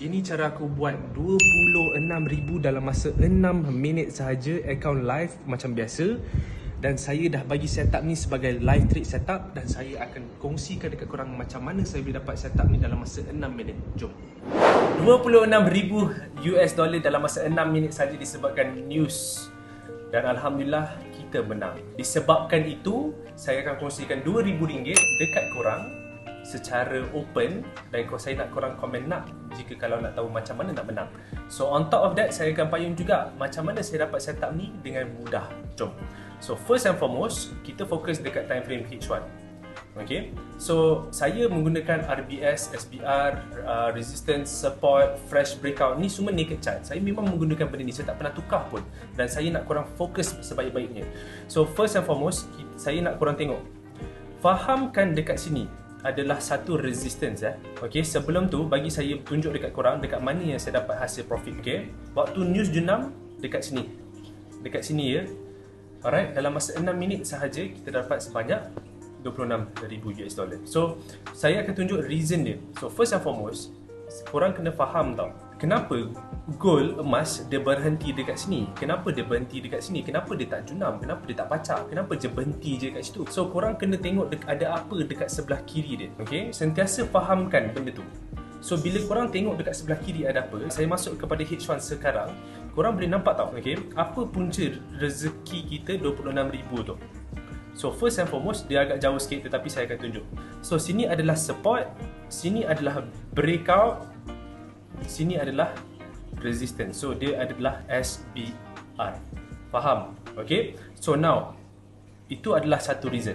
Ini cara aku buat 26,000 dalam masa 6 minit sahaja Account live macam biasa. Dan saya dah bagi setup ni sebagai live trade setup Dan saya akan kongsikan dekat korang macam mana saya boleh dapat setup ni dalam masa 6 minit. Jom. 26,000 US dollar dalam masa 6 minit saja disebabkan news. Dan Alhamdulillah kita menang. Disebabkan itu Saya akan kongsikan RM2,000 dekat korang secara open. Dan kalau saya nak korang komen nak jika kalau nak tahu macam mana nak menang. So on top of that saya akan payung juga macam mana saya dapat setup ni dengan mudah. Jom. So first and foremost kita fokus dekat time frame H1. Okay. So saya menggunakan RBS, SBR, uh, resistance, support, fresh breakout ni semua naked chart. Saya memang menggunakan benda ni, saya tak pernah tukar pun dan saya nak korang fokus sebaik-baiknya. So first and foremost saya nak korang tengok Fahamkan dekat sini adalah satu resistance eh. Okey, sebelum tu bagi saya tunjuk dekat korang dekat mana yang saya dapat hasil profit okey. Waktu news jenam dekat sini. Dekat sini ya. Alright, dalam masa 6 minit sahaja kita dapat sebanyak 26,000 US dollar. So, saya akan tunjuk reason dia. So, first and foremost, korang kena faham tau kenapa gold emas dia berhenti dekat sini? Kenapa dia berhenti dekat sini? Kenapa dia tak junam? Kenapa dia tak pacak? Kenapa dia berhenti je dekat situ? So korang kena tengok ada apa dekat sebelah kiri dia okay? sentiasa fahamkan benda tu. So bila korang tengok dekat sebelah kiri ada apa saya masuk kepada H1 sekarang korang boleh nampak tau okay? apa punca rezeki kita 26,000 tu? So first and foremost dia agak jauh sikit tetapi saya akan tunjuk. So sini adalah support, sini adalah breakout, sini adalah resistance. So dia adalah SBR. Faham? Okay. So now itu adalah satu reason.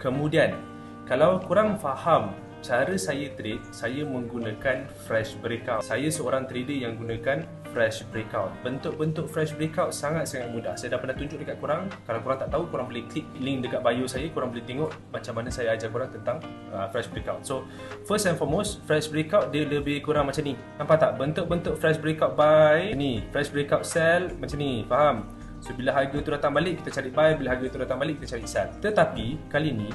Kemudian kalau kurang faham cara saya trade, saya menggunakan fresh breakout. Saya seorang trader yang gunakan fresh breakout. Bentuk-bentuk fresh breakout sangat-sangat mudah. Saya dah pernah tunjuk dekat korang. Kalau korang tak tahu, korang boleh klik link dekat bio saya. Korang boleh tengok macam mana saya ajar korang tentang uh, fresh breakout. So, first and foremost, fresh breakout dia lebih kurang macam ni. Nampak tak? Bentuk-bentuk fresh breakout buy. Ni, fresh breakout sell macam ni. Faham? So, bila harga tu datang balik, kita cari buy. Bila harga tu datang balik, kita cari sell. Tetapi, kali ni,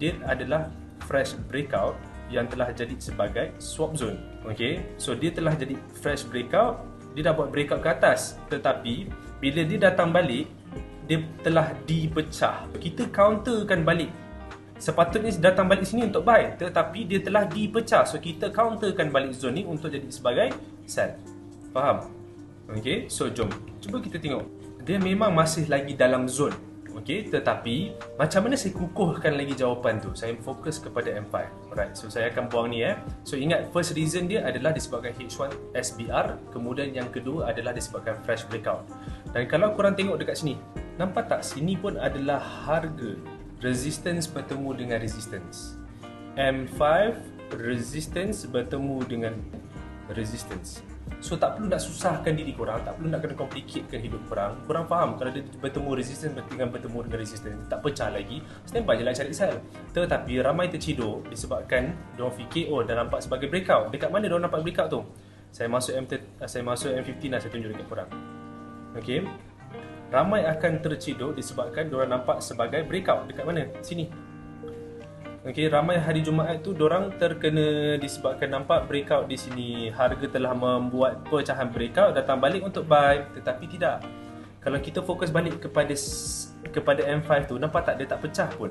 dia adalah fresh breakout yang telah jadi sebagai swap zone. Okay, so dia telah jadi fresh breakout dia dah buat breakout ke atas. Tetapi bila dia datang balik dia telah dipecah. Kita counterkan balik. Sepatutnya datang balik sini untuk buy tetapi dia telah dipecah. So kita counterkan balik zone ni untuk jadi sebagai sell. Faham? Okey so jom. Cuba kita tengok. Dia memang masih lagi dalam zone Okey, tetapi macam mana saya kukuhkan lagi jawapan tu? Saya fokus kepada M5. Alright, so saya akan buang ni eh. So ingat first reason dia adalah disebabkan H1 SBR, kemudian yang kedua adalah disebabkan fresh breakout. Dan kalau korang tengok dekat sini, nampak tak sini pun adalah harga resistance bertemu dengan resistance. M5 resistance bertemu dengan resistance. So tak perlu nak susahkan diri korang Tak perlu nak kena complicatekan hidup korang. Korang faham kalau dia bertemu resistance dengan bertemu dengan resistance Tak pecah lagi Standby je lah cari sell Tetapi ramai terciduk Disebabkan Diorang fikir oh dah nampak sebagai breakout. Dekat mana diorang nampak breakout tu? Saya masuk M saya masuk M15 lah saya tunjuk dekat korang. Okay Ramai akan terciduk disebabkan diorang nampak sebagai breakout. Dekat mana? Sini Okey, ramai hari Jumaat tu orang terkena disebabkan nampak breakout di sini. Harga telah membuat pecahan breakout datang balik untuk buy tetapi tidak. Kalau kita fokus balik kepada kepada M5 tu nampak tak dia tak pecah pun.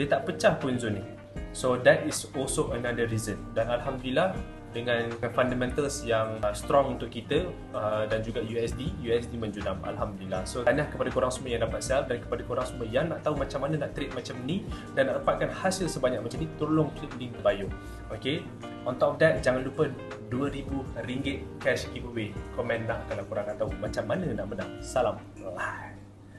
Dia tak pecah pun zone ni. So that is also another reason. Dan alhamdulillah dengan fundamentals yang uh, strong untuk kita uh, dan juga USD USD menjunam Alhamdulillah. So tanya kepada korang semua yang dapat sell dan kepada korang semua yang nak tahu macam mana nak trade macam ni dan nak dapatkan hasil sebanyak macam ni tolong klik link bio. Ok on top of that jangan lupa RM2,000 cash giveaway. Komen nak kalau korang nak tahu macam mana nak menang. Salam